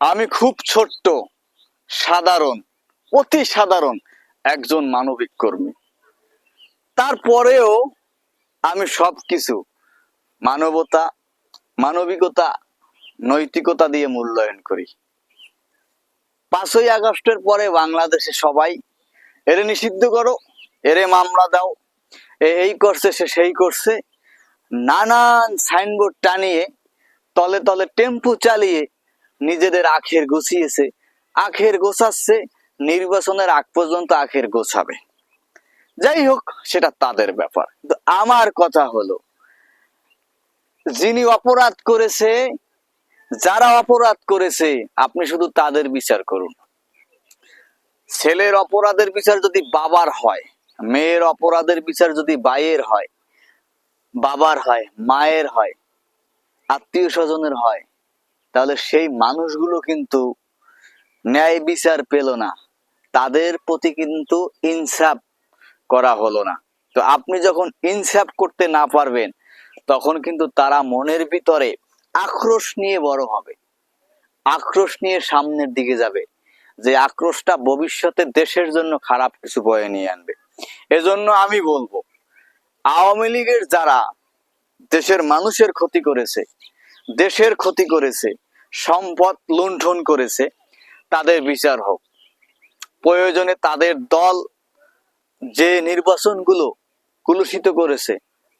আমি খুব ছোট্ট, সাধারণ, অতি সাধারণ একজন মানবিক কর্মী। তারপরেও আমি সব কিছু মানবতা, মানবিকতা, নৈতিকতা দিয়ে মূল্যায়ন করি। পাঁচই আগস্টের পরে বাংলাদেশে সবাই, এরে নিষিদ্ধ করো, এরে মামলা দাও এই করছে, সে সেই করছে, নানান সাইনবোর্ড টানিয়ে, তলে তলে টেম্পু চালিয়ে নিজেদের আখের গুছিয়েছে। আখের গোছাচ্ছে, নির্বাচনের আগ পর্যন্ত আখের গোছাবে। যাই হোক, সেটা তাদের ব্যাপার। আমার কথা হলো, যিনি অপরাধ করেছে, যারা অপরাধ করেছে, আপনি শুধু তাদের বিচার করুন। ছেলের অপরাধের বিচার যদি বাবার হয়, মেয়ের অপরাধের বিচার যদি ভাইয়ের হয়, বাবার হয়, মায়ের হয়, আত্মীয় স্বজনের হয় তাহলে সেই মানুষগুলো কিন্তু ন্যায় বিচার পেল না। তাদের প্রতি কিন্তু ইনসাফ করা হলো না। তো আপনি যখন ইনসাফ করতে না পারবেন, তখন কিন্তু তারা মনের ভিতরে আক্রোশ নিয়ে বড় হবে। আক্রোশ নিয়ে সামনের দিকে যাবে। যে আক্রোশটা ভবিষ্যতে দেশের জন্য খারাপ কিছু বয়ে নিয়ে আনবে। এজন্য আমি বলব, আওয়ামী লীগের যারা দেশের মানুষের ক্ষতি করেছে, দেশের ক্ষতি করেছে সম্পদ লুণ্ঠন করেছে, তাদের বিচার হোক। প্রয়োজনে তাদের দল যে নির্বাচনগুলো কুলুষিত করেছে,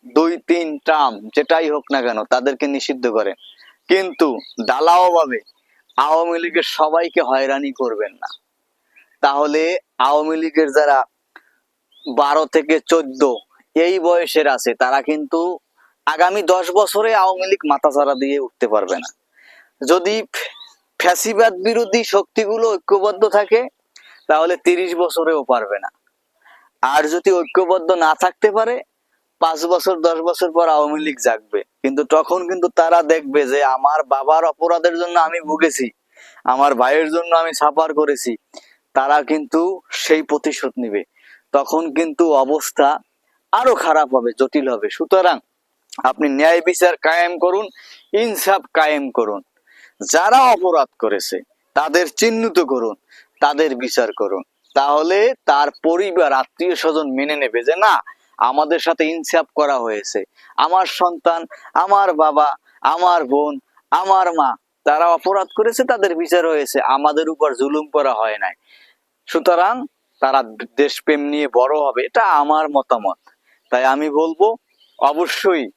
দুই, তিন টার্ম, যেটাই হোক না কেন, তাদেরকে নিষিদ্ধ করেন কিন্তু দালাওভাবে আওয়ামী লীগের সবাইকে হয়রানি করবেন না। তাহলে আওয়ামী লীগের যারা বারো থেকে চোদ্দ এই বয়সের আছে, তারা কিন্তু আগামী দশ বছরে আওয়ামী লীগ মাথাচাড়া দিয়ে উঠতে পারবে না। যদি ফ্যা- ফ্যাসিবাদ বিরোধী শক্তিগুলো ঐক্যবদ্ধ থাকে, তাহলে তিরিশ বছরেও পারবে না। আর যদি ঐক্যবদ্ধ না থাকতে পারে, পাঁচ বছর, দশ বছর পর আওয়ামী লীগ জাগবে। কিন্তু তখন কিন্তু তারা দেখবে যে, আমার বাবার অপরাধের জন্য আমি ভুগেছি, আমার ভাইয়ের জন্য আমি সাফার করেছি, তারা কিন্তু সেই প্রতিশোধ নিবে। তখন কিন্তু অবস্থা আরও খারাপ হবে, জটিল হবে। সুতরাং আপনি ন্যায় বিচার কায়েম করুন, ইনসাফ কায়েম করুন। যারা অপরাধ করেছে, তাদের চিহ্নিত করুন, তাদের বিচার করুন। তাহলে তার পরিবার, আত্মীয় স্বজন মেনে নেবে যে, না, আমাদের সাথে ইনসাফ করা হয়েছে। আমার সন্তান, আমার বাবা, আমার বোন, আমার মা, তারা অপরাধ করেছে, তাদের বিচার হয়েছে। আমাদের উপর জুলুম করা হয় নাই। সুতরাং তারা দেশপ্রেম নিয়ে বড় হবে। এটা আমার মতামত। তাই আমি বলব, অবশ্যই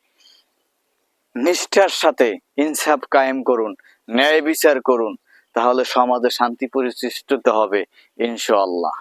নিষ্ঠার সাথে ইনসাফ কায়েম করুন ন্যায় বিচার করুন তাহলে সমাজে শান্তি পরিশিষ্ট হবে ইনশাআল্লাহ।